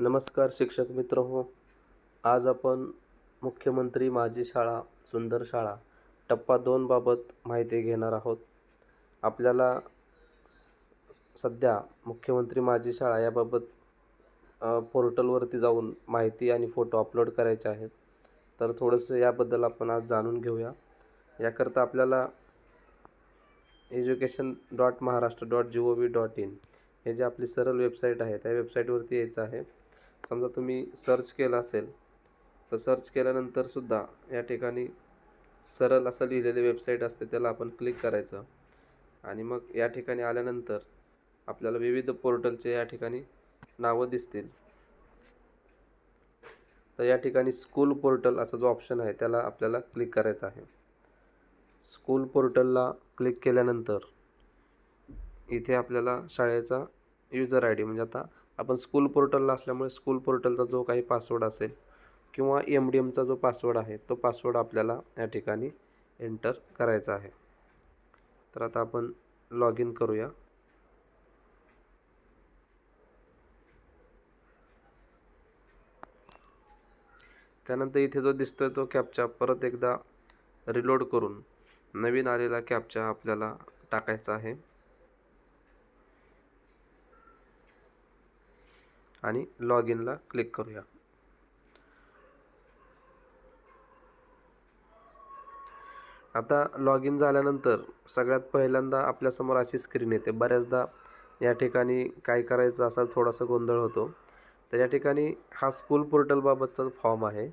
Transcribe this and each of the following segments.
नमस्कार शिक्षक मित्र हो. आज आपण मुख्यमंत्री माझी शाळा सुंदर शाळा टप्पा दोनबाबत माहिती घेणार आहोत. आपल्याला सध्या मुख्यमंत्री माझी शाळा याबाबत पोर्टलवरती जाऊन माहिती आणि फोटो अपलोड करायचे आहेत. तर थोडंसं याबद्दल आपण आज जाणून घेऊया. याकरता आपल्याला education dot Maharashtra dot G O V dot in हे जे आपली सरळ वेबसाईट आहे त्या वेबसाईटवरती यायचं आहे. समजा तुम्ही सर्च केलं असेल तर सर्च केल्यानंतर सुद्धा या ठिकाणी सरळ असं लिहिलेली वेबसाईट असते त्याला आपण क्लिक करायचं. आणि मग या ठिकाणी आल्यानंतर आपल्याला विविध पोर्टलचे या ठिकाणी नावं दिसतील. तर या ठिकाणी स्कूल पोर्टल असा जो ऑप्शन आहे त्याला आपल्याला क्लिक करायचं आहे. स्कूल पोर्टलला क्लिक केल्यानंतर इथे आपल्याला शाळेचा युजर आय डी म्हणजे आता आपण स्कूल पोर्टलला असल्यामुळे स्कूल पोर्टलचा जो काही पासवर्ड असेल किंवा एम डी एमचा जो पासवर्ड आहे तो पासवर्ड आपल्याला या ठिकाणी एंटर करायचा आहे. तर आता आपण लॉग इन करूया. त्यानंतर इथे जो दिसतोय तो कॅपचा परत एकदा रिलोड करून नवीन आलेला कॅपचा आपल्याला टाकायचा आहे. आणि लॉग इनला क्लिक करूया. आता लॉग इन झाल्यानंतर सगळ्यात पहिल्यांदा आपल्यासमोर अशी स्क्रीन येते. बऱ्याचदा या ठिकाणी काय करायचं असा थोडासा गोंधळ होतो. तर या ठिकाणी हा स्कूल पोर्टलबाबतचा फॉर्म आहे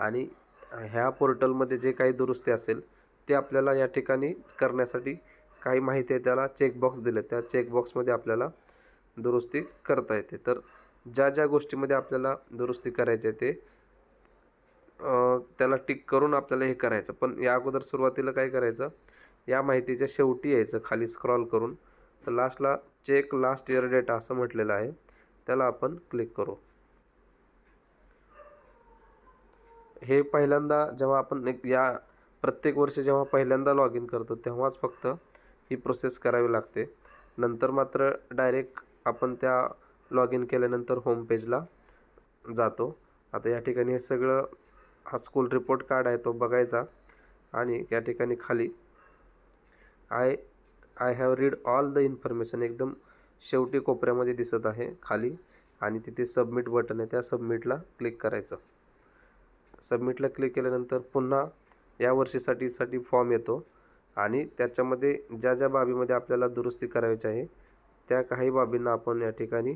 आणि ह्या पोर्टलमध्ये जे काही दुरुस्ती असेल ते आपल्याला या ठिकाणी करण्यासाठी काही माहिती आहे त्याला चेकबॉक्स दिले त्या चेकबॉक्समध्ये आपल्याला दुरुस्ती करता येते. तर ज्या ज्या गोष्टीमध्ये आपल्याला दुरुस्ती करायची आहे ते त्याला टिक करून आपल्याला हे करायचं. पण या अगोदर सुरुवातीला काय करायचं या माहितीच्या शेवटी यायचं खाली स्क्रॉल करून. तर लास्टला चेक लास्ट इयर डेटा असं म्हटलेलं आहे त्याला आपण क्लिक करू. हे पहिल्यांदा जेव्हा आपण एक या प्रत्येक वर्ष जेव्हा पहिल्यांदा लॉग इन करतो तेव्हाच फक्त ही प्रोसेस करावी लागते. नंतर मात्र डायरेक्ट आपण त्या लॉग इन केल्यानंतर होम पेजला जातो. आता या ठिकाणी हे सगळं हा स्कूल रिपोर्ट कार्ड आहे तो बघायचा. आणि या ठिकाणी खाली I I have read all the information एकदम शेवटी कोपऱ्यामध्ये दिसत आहे खाली. आणि तिथे सबमिट बटन आहे. त्या सबमिटला क्लिक करायचं. सबमिटला क्लिक केल्यानंतर पुन्हा या वर्षीसाठी साठी फॉर्म येतो. आणि त्याच्यामध्ये ज्या ज्या बाबीमध्ये आपल्याला दुरुस्ती करायची आहे त्या काही बाबींना आपण या ठिकाणी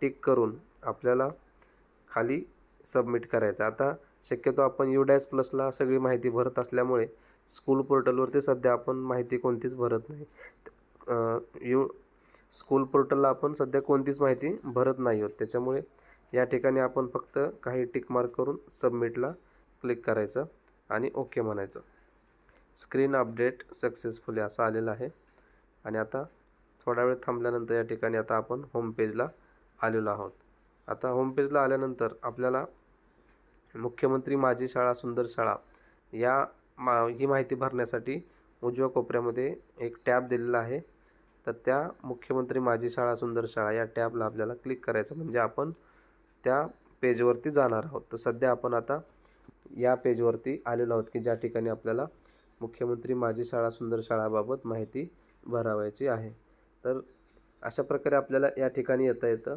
टिक करून आपल्याला खाली सबमिट करायचं. आता शक्यतो आपण यू डॅश प्लसला सगळी माहिती भरत असल्यामुळे स्कूल पोर्टलवरती सध्या आपण माहिती कोणतीच भरत नाही. यू स्कूल पोर्टलला आपण सध्या कोणतीच माहिती भरत नाही आहोत. त्याच्यामुळे या ठिकाणी आपण फक्त काही टिक मार्क करून सबमिटला क्लिक करायचं आणि ओके म्हणायचं. स्क्रीन अपडेट सक्सेसफुली असं आलेलं आहे. आणि आता थोडा वेळ थांबल्यानंतर या ठिकाणी आता आपण होम पेजला आलेलो आहोत. आता होमपेजला आल्यानंतर आपल्याला मुख्यमंत्री माझी शाळा सुंदर शाळा या मा ही माहिती भरण्यासाठी उजव्या कोपऱ्यामध्ये एक टॅब दिलेला आहे. तर त्या मुख्यमंत्री माझी शाळा सुंदर शाळा या टॅबला आपल्याला क्लिक करायचं म्हणजे आपण त्या पेजवरती जाणार आहोत. तर सध्या आपण आता या पेजवरती आलेलो आहोत की ज्या ठिकाणी आपल्याला मुख्यमंत्री माझी शाळा सुंदर शाळाबाबत माहिती भरावायची आहे. तर अशा प्रकारे आपल्याला या ठिकाणी येता येतं.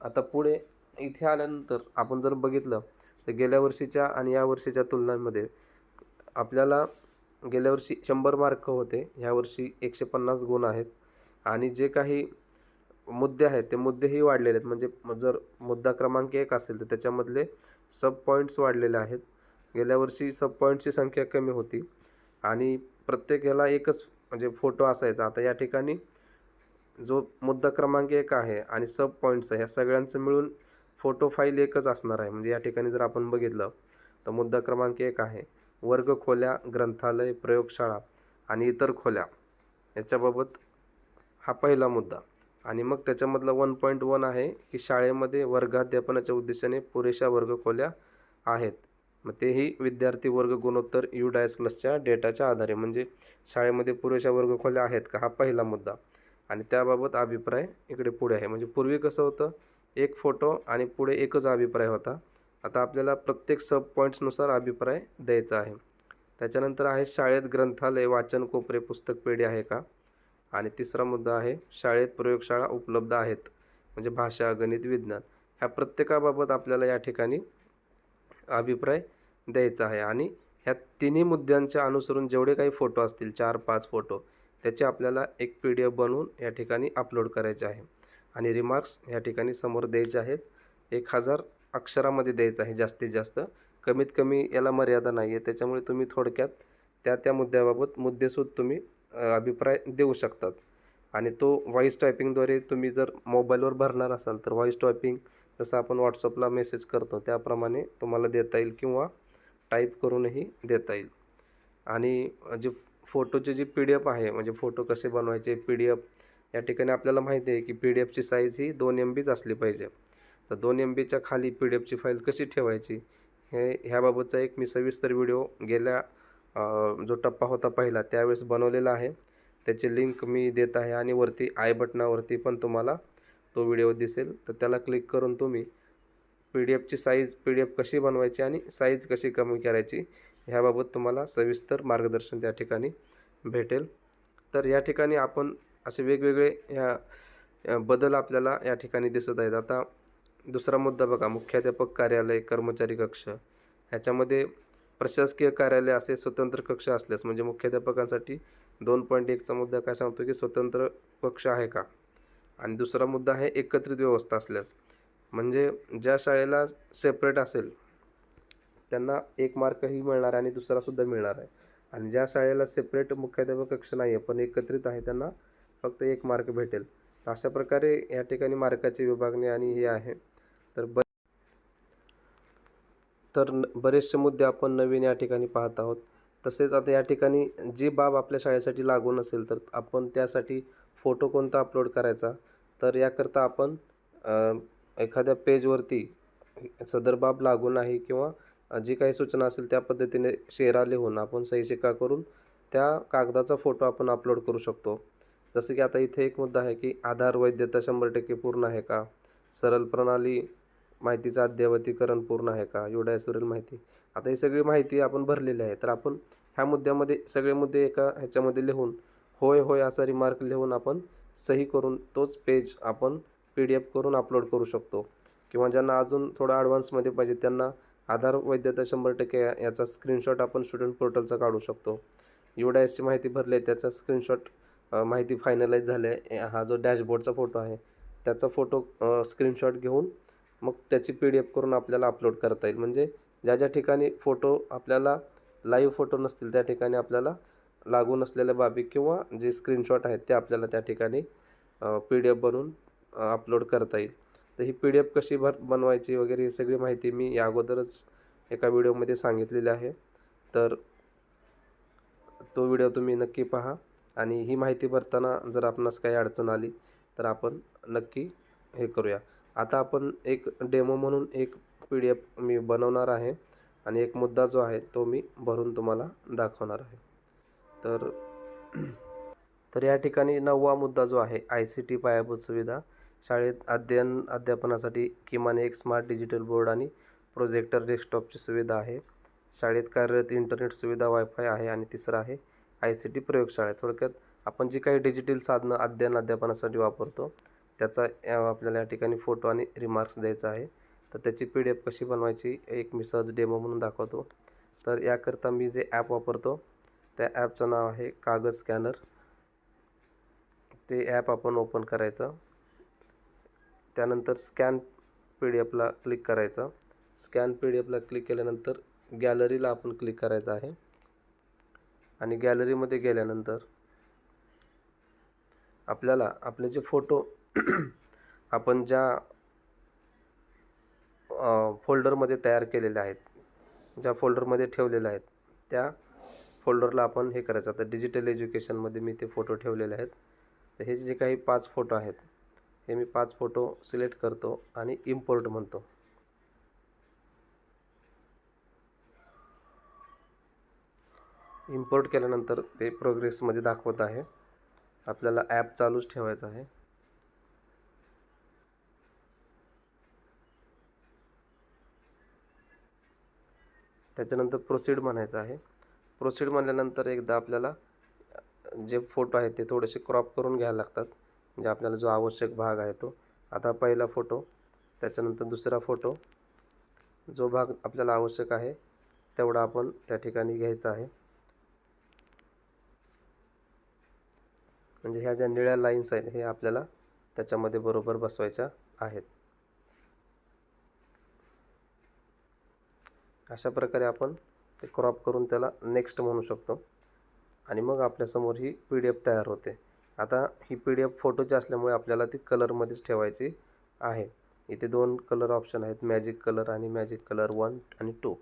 आता पुढे इथे आल्यानंतर आपण जर बघितलं तर गेल्या वर्षीच्या आणि या वर्षीच्या तुलनेमध्ये आपल्याला गेल्या वर्षी शंभर मार्क होते ह्या वर्षी एकशे पन्नास गुण आहेत. आणि जे काही मुद्दे आहेत ते मुद्देही वाढलेले आहेत. म्हणजे जर मुद्दा क्रमांक एक असेल तर त्याच्यामधले सब पॉईंट्स वाढलेले आहेत. गेल्या वर्षी सब पॉईंट्सची संख्या कमी होती. आणि प्रत्येक ह्याला एकच म्हणजे फोटो असायचा. आता या ठिकाणी जो मुद्दा क्रमांक एक आहे आणि सब पॉईंट्स आहे ह्या सगळ्यांचं मिळून फोटो फाईल एकच असणार आहे. म्हणजे या ठिकाणी जर आपण बघितलं तर मुद्दा क्रमांक एक आहे वर्ग खोल्या ग्रंथालय प्रयोगशाळा आणि इतर खोल्या. याच्याबाबत हा पहिला मुद्दा. आणि मग त्याच्यामधला वन पॉईंट वन आहे की शाळेमध्ये वर्गाध्यापनाच्या उद्देशाने पुरेशा वर्ग खोल्या आहेत. मग तेही विद्यार्थी वर्ग गुणोत्तर यू डायस प्लसच्या डेटाच्या आधारे. म्हणजे शाळेमध्ये पुरेशा वर्ग खोल्या आहेत का? हा पहिला मुद्दा. आणि त्याबाबत अभिप्राय इकडे पुढे आहे. म्हणजे पूर्वी कसं होतं एक फोटो आणि पुढे एकच अभिप्राय होता. आता आपल्याला प्रत्येक सब पॉईंट्सनुसार अभिप्राय द्यायचा आहे. त्याच्यानंतर आहे शाळेत ग्रंथालय वाचन कोपरे पुस्तक पेढी आहे का? आणि तिसरा मुद्दा आहे शाळेत प्रयोगशाळा उपलब्ध आहेत. म्हणजे भाषा गणित विज्ञान ह्या प्रत्येकाबाबत आपल्याला या ठिकाणी अभिप्राय द्यायचा आहे. आणि ह्या तिन्ही मुद्द्यांच्या अनुसरून जेवढे काही फोटो असतील चार पाच फोटो त्याचे आपल्याला एक पी डी एफ बनवून या ठिकाणी अपलोड करायचे आहे. आणि रिमार्क्स या ठिकाणी समोर द्यायचे आहेत. एक हजार अक्षरामध्ये द्यायचं आहे जास्तीत जास्त. कमीत कमी याला मर्यादा नाही आहे त्याच्यामुळे तुम्ही थोडक्यात त्या त्या मुद्द्याबाबत मुद्देसूद तुम्ही अभिप्राय देऊ शकतात. आणि तो व्हॉईस टायपिंगद्वारे तुम्ही जर मोबाईलवर भरणार असाल तर व्हॉईस टायपिंग जसं आपण व्हॉट्सअपला मेसेज करतो त्याप्रमाणे तुम्हाला देता येईल किंवा टाईप करूनही देता येईल. आणि जे फोटोचे जी पी डी एफ आहे म्हणजे फोटो कसे बनवायचे पी डी एफ या ठिकाणी आपल्याला माहिती आहे की पी डी एफची साईज ही दोन एम बीच असली पाहिजे. तर दोन एम बीच्या खाली पी डी एफची फाईल कशी ठेवायची हे ह्याबाबतचा एक मी सविस्तर व्हिडिओ गेल्या जो टप्पा होता पहिला त्यावेळेस बनवलेला आहे. त्याची लिंक मी देत आहे आणि वरती आय बटनावरती पण तुम्हाला तो व्हिडिओ दिसेल. तर त्याला क्लिक करून तुम्ही पी डी एफची साईज पी डी एफ कशी बनवायची आणि साईज कशी कमी करायची ह्याबाबत तुम्हाला सविस्तर मार्गदर्शन त्या ठिकाणी भेटेल. तर या ठिकाणी आपण असे वेगवेगळे ह्या बदल आपल्याला या ठिकाणी दिसत आहेत. आता दुसरा मुद्दा बघा मुख्याध्यापक कार्यालय कर्मचारी कक्ष. ह्याच्यामध्ये प्रशासकीय कार्यालय असे स्वतंत्र कक्ष असल्यास म्हणजे मुख्याध्यापकांसाठी दोन पॉईंट एकचा मुद्दा काय सांगतो की स्वतंत्र कक्ष आहे का? आणि दुसरा मुद्दा आहे एकत्रित व्यवस्था असल्यास. म्हणजे ज्या शाळेला सेपरेट असेल त्यांना एक मार्कही मिळणार आहे आणि दुसरासुद्धा मिळणार आहे. आणि ज्या शाळेला सेपरेट मुख्याध्यापक कक्ष नाही आहे पण एकत्रित आहे त्यांना फक्त एक मार्क भेटेल. अशा प्रकारे या ठिकाणी मार्काची विभागणी आणि हे आहे. तर ब तर न- बरेचसे मुद्दे आपण नवीन या ठिकाणी पाहत आहोत. तसेच आता या ठिकाणी जी बाब आपल्या शाळेसाठी लागू नसेल तर आपण त्यासाठी फोटो कोणता अपलोड करायचा? तर याकरता आपण एखाद्या पेजवरती सदर बाब लागू नाही किंवा जी काही सूचना असेल त्या पद्धतीने शेरा लिहून आपण सही शिक्का करून त्या कागदाचा फोटो आपण अपलोड करू शकतो. जसं की आता इथे एक मुद्दा आहे की आधार वैधता शंभर टक्के पूर्ण आहे का? सरळ प्रणाली माहितीचं अद्ययावतीकरण पूर्ण आहे का? युडायसवरील माहिती. आता ही सगळी माहिती आपण भरलेली आहे. तर आपण ह्या मुद्द्यामध्ये सगळे मुद्दे एका ह्याच्यामध्ये लिहून होय होय असा रिमार्क लिहून आपण सही करून तोच पेज आपण पी डी एफ करून अपलोड करू शकतो. किंवा ज्यांना अजून थोडं ॲडव्हान्समध्ये पाहिजे त्यांना आधार वैधता शंभर टक्के याचा स्क्रीनशॉट आपण स्टुडंट पोर्टलचा काढू शकतो. युडायसची माहिती भरली आहे त्याचा स्क्रीनशॉट माहिती फायनलाईज झाली आहे. हा जो डॅशबोर्डचा फोटो आहे त्याचा फोटो स्क्रीनशॉट घेऊन मग त्याची पी डी एफ करून आपल्याला अपलोड करता येईल. म्हणजे ज्या ज्या ठिकाणी फोटो आपल्याला लाईव्ह फोटो नसतील त्या ठिकाणी आपल्याला लागू नसलेल्या बाबी किंवा जे स्क्रीनशॉट आहेत ते आपल्याला त्या ठिकाणी पी डी एफ बनवून अपलोड करता येईल. तर ही पी डी एफ कशी भर बनवायची वगैरे ही सगळी माहिती मी या अगोदरच एका व्हिडिओमध्ये सांगितलेली आहे. तर तो व्हिडिओ तुम्ही नक्की पहा आणि ही माहिती भरताना जर आपणास काही अडचण आली तर आपण नक्की हे करूया. आता आपण एक डेमो म्हणून एक पी डी एफ मी बनवणार आहे आणि एक मुद्दा जो आहे तो मी भरून तुम्हाला दाखवणार आहे. तर तर या ठिकाणी नववा मुद्दा जो आहे आय सी टी पायाभूत सुविधा. शाळेत अध्ययन अध्यापनासाठी किमान एक स्मार्ट डिजिटल बोर्ड आणि प्रोजेक्टर डेस्कटॉपची सुविधा आहे. शाळेत कार्यरत इंटरनेट सुविधा वायफाय आहे आणि तिसरं आहे आय सी टी प्रयोगशाळा. थोडक्यात आपण जी काही डिजिटल साधनं अध्ययन अध्यापनासाठी वापरतो त्याचा आपल्याला या ठिकाणी फोटो आणि रिमार्क्स द्यायचा आहे. तर त्याची पी डी एफ कशी बनवायची एक मी सहज डेमो म्हणून दाखवतो. तर याकरता मी जे ॲप वापरतो त्या ॲपचं नाव आहे कागद स्कॅनर. ते ॲप आपण ओपन करायचं. त्यानंतर स्कॅन पी डी एफला क्लिक करायचं. स्कॅन पी डी एफला क्लिक केल्यानंतर गॅलरीला आपण क्लिक करायचं आहे. आणि गॅलरीमध्ये गेल्यानंतर आपल्याला आपले जे फोटो आपण ज्या फोल्डरमध्ये तयार केलेले आहेत ज्या फोल्डरमध्ये ठेवलेले आहेत त्या फोल्डरला आपण हे करायचं. आता डिजिटल एज्युकेशनमध्ये मी ते फोटो ठेवलेले आहेत. तर हे जे काही पाच फोटो आहेत हे मी पाच फोटो सिलेक्ट करतो आणि इम्पोर्ट म्हणतो. इम्पोर्ट केल्यानंतर ते प्रोग्रेसमध्ये दाखवत आहे. आपल्याला ॲप चालूच ठेवायचं आहे. त्याच्यानंतर प्रोसीड म्हणायचं आहे. प्रोसीड म्हणल्यानंतर एकदा आपल्याला जे फोटो आहेत ते थोडेसे क्रॉप करून घ्यायला लागतात. म्हणजे आपल्याला जो आवश्यक भाग आहे तो. आता पहिला फोटो त्याच्यानंतर दुसरा फोटो. जो भाग आपल्याला आवश्यक आहे तेवढा आपण त्या ठिकाणी घ्यायचा आहे. म्हणजे ह्या ज्या निळ्या लाईन्स आहेत हे आपल्याला त्याच्यामध्ये बरोबर बसवायच्या आहेत. अशा प्रकारे आपण ते क्रॉप करून त्याला नेक्स्ट म्हणू शकतो. आणि मग आपल्यासमोर ही पी डी एफ तयार होते. आता ही पी डी एफ फोटोची असल्यामुळे आपल्याला ती कलरमध्येच ठेवायची आहे. इथे दोन कलर ऑप्शन आहेत मॅजिक कलर आणि मॅजिक कलर वन आणि टू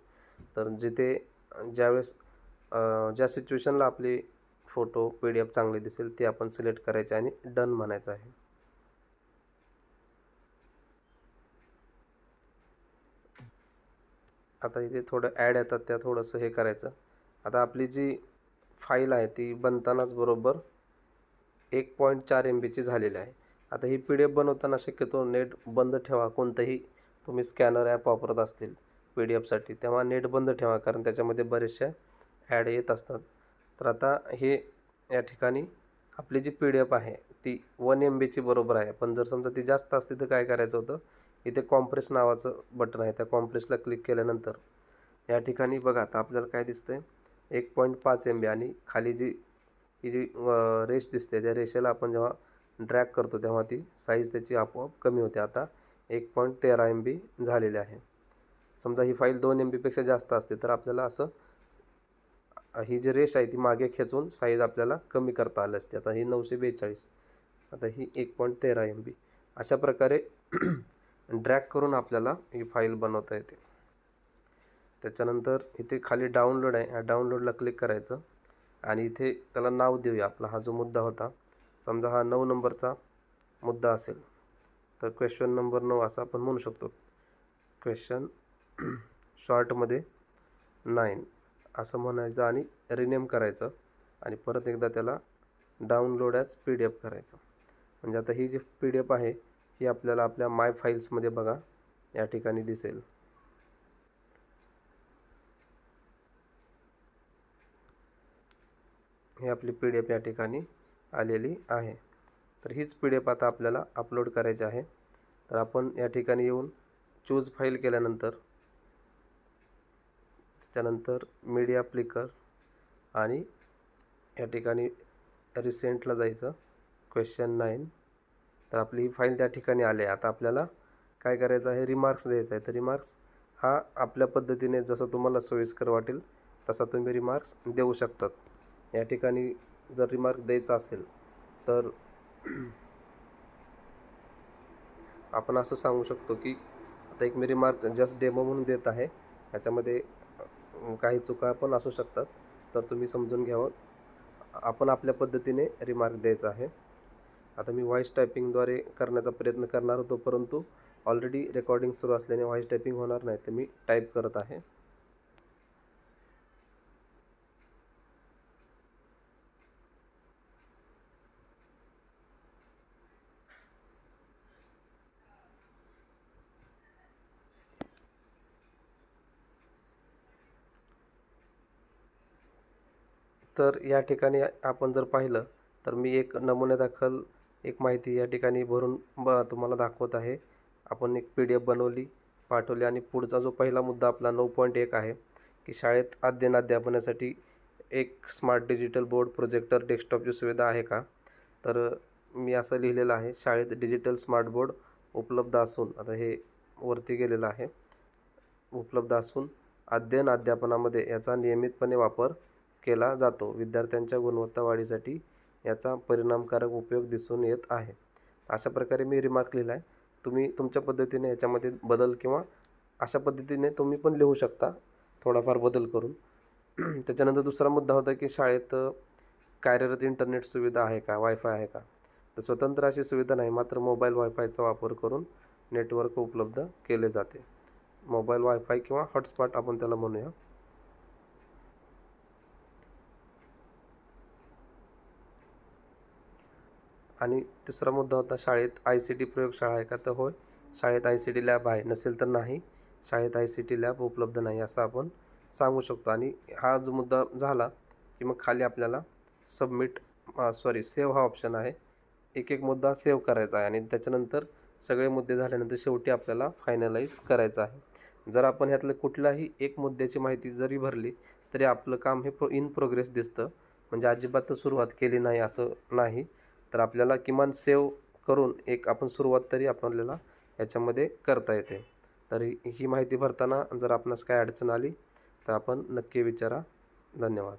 तर जिथे ज्यावेळेस ज्या सिच्युएशनला आपली फोटो पी डी एफ चांगली दिसेल ते आपण सिलेक्ट करायचे आणि डन म्हणायचं आहे. आता इथे थोडं ॲड येतात त्या थोडंसं हे करायचं. आता आपली जी फाईल आहे ती बनतानाच बरोबर एक पॉईंट चार एम बीची झालेली आहे. आता ही पी डी एफ बनवताना शक्यतो नेट बंद ठेवा. कोणतंही तुम्ही स्कॅनर ॲप वापरत असतील पी डी एफसाठी तेव्हा नेट बंद ठेवा कारण त्याच्यामध्ये बरेचशा ॲड येत असतात. तर आता हे या ठिकाणी आपली जी पी डी एफ आहे ती वन एम बीची बरोबर आहे. पण जर समजा ती जास्त असते तर काय करायचं होतं? इथे कॉम्प्रेस नावाचं बटन आहे. त्या कॉम्प्रेसला क्लिक केल्यानंतर या ठिकाणी बघा आता आपल्याला काय दिसतं आहे एक पॉईंट पाच एम बी आणि खाली जी ही जी रेष दिसते त्या रेषेला आपण जेव्हा ड्रॅग करतो तेव्हा ती साईज त्याची आपोआप कमी होते. आता एक पॉईंट तेरा एम बी झालेली आहे. समजा ही फाईल दोन एम बीपेक्षा जास्त असते तर आपल्याला असं ही जी रेष आहे ती मागे खेचून साईज आपल्याला कमी करता आली असते. आता ही नऊशे बेचाळीस आता ही एक पॉईंट तेरा एम बी अशा प्रकारे ड्रॅग करून आपल्याला ही फाईल बनवता येते. त्याच्यानंतर इथे खाली डाउनलोड आहे. ह्या डाउनलोडला क्लिक करायचं. आणि इथे त्याला नाव देऊया. आपला हा जो मुद्दा होता समजा हा नऊ नंबरचा मुद्दा असेल तर क्वेश्चन नंबर नऊ असं आपण म्हणू शकतो. क्वेश्चन शॉर्टमध्ये नाईन असं म्हणायचं आणि रिनेम करायचं आणि परत एकदा त्याला download as P D F करायचं. म्हणजे आता ही जी पी डी एफ आहे ही आपल्याला आपल्या माय फाईल्समध्ये बघा या ठिकाणी दिसेल. ही आपली पी डी एफ या ठिकाणी आलेली आहे. तर हीच पी डी एफ आता आपल्याला अपलोड करायची आहे. तर आपण या ठिकाणी येऊन चूज फाईल केल्यानंतर त्यानंतर मीडिया प्लिकर आणि या ठिकाणी रिसेंटला जायचं क्वेश्चन नाईन तर आपली ही फाईल त्या ठिकाणी आली आहे. आता आपल्याला काय करायचं आहे? रिमार्क्स द्यायचा आहे. तर रिमार्क्स हा आपल्या पद्धतीने जसं तुम्हाला सोयीस्कर वाटेल तसा तुम्ही रिमार्क्स देऊ शकतात. या ठिकाणी जर रिमार्क द्यायचा असेल तर आपण असं सांगू शकतो की आता एक मी रिमार्क जस्ट डेमो म्हणून देत आहे. ह्याच्यामध्ये काही चुका पण असू शकतात. तर तुम्ही समजून घ्यावं. आपण आपल्या पद्धतीने रिमार्क द्यायचा आहे. आता मी व्हॉईस टायपिंगद्वारे करण्याचा प्रयत्न करणार होतो परंतु ऑलरेडी रेकॉर्डिंग सुरू असल्याने व्हॉईस टायपिंग होणार नाही तर मी टाईप करत आहे. तर या ठिकाणी आपण जर पाहिलं तर मी एक नमुन्यादाखल एक माहिती या ठिकाणी भरून ब तुम्हाला दाखवत आहे. आपण एक पी डी एफ बनवली पाठवली आणि पुढचा जो पहिला मुद्दा आपला नऊ पॉईंट एक आहे की शाळेत अध्ययन अध्यापनासाठी एक स्मार्ट डिजिटल बोर्ड प्रोजेक्टर डेस्कटॉपची सुविधा आहे का? तर मी असं लिहिलेलं आहे शाळेत डिजिटल स्मार्ट बोर्ड उपलब्ध असून आता हे वरती गेलेलं आहे उपलब्ध असून अध्ययन अध्यापनामध्ये याचा नियमितपणे वापर केला जातो. विद्यार्थ्यांच्या गुणवत्ता वाढीसाठी याचा परिणामकारक उपयोग दिसून येत आहे. अशा प्रकारे मी रिमार्क लिहिला आहे तुम्ही तुमच्या पद्धतीने याच्यामध्ये बदल किंवा अशा पद्धतीने तुम्ही पण लिहू शकता. थोडाफार बदल करून. त्याच्यानंतर दुसरा मुद्दा होता की शाळेत कार्यरत इंटरनेट सुविधा आहे का? वायफाय आहे का? तर स्वतंत्र अशी सुविधा नाही मात्र मोबाईल वायफायचा वापर करून नेटवर्क उपलब्ध केले जाते. मोबाईल वायफाय किंवा हॉटस्पॉट आपण त्याला म्हणूया. आणि तिसरा मुद्दा होता शाळेत आय सी टी प्रयोगशाळा आहे का? तर होय. शाळेत आय सी टी लॅब आहे. नसेल तर नाही. शाळेत आय सी टी लॅब उपलब्ध नाही असं आपण सांगू शकतो. आणि हा जो मुद्दा झाला की मग खाली आपल्याला सबमिट सॉरी सेव्ह हा ऑप्शन आहे. एक एक मुद्दा सेव्ह करायचा आहे आणि त्याच्यानंतर सगळे मुद्दे झाल्यानंतर शेवटी आपल्याला फायनलाईज करायचं आहे. जर आपण ह्यातलं कुठलाही एक मुद्द्याची माहिती जरी भरली तरी आपलं काम हे प्रो इन प्रोग्रेस दिसतं. म्हणजे अजिबात सुरुवात केली नाही असं नाही. तर आपल्याला किमान सेव्ह करून एक आपण सुरुवात तरी आपल्याला याच्यामध्ये करता येते. तर ही ही माहिती भरताना जर आपणास काय अडचण आली तर आपण नक्की विचारा. धन्यवाद.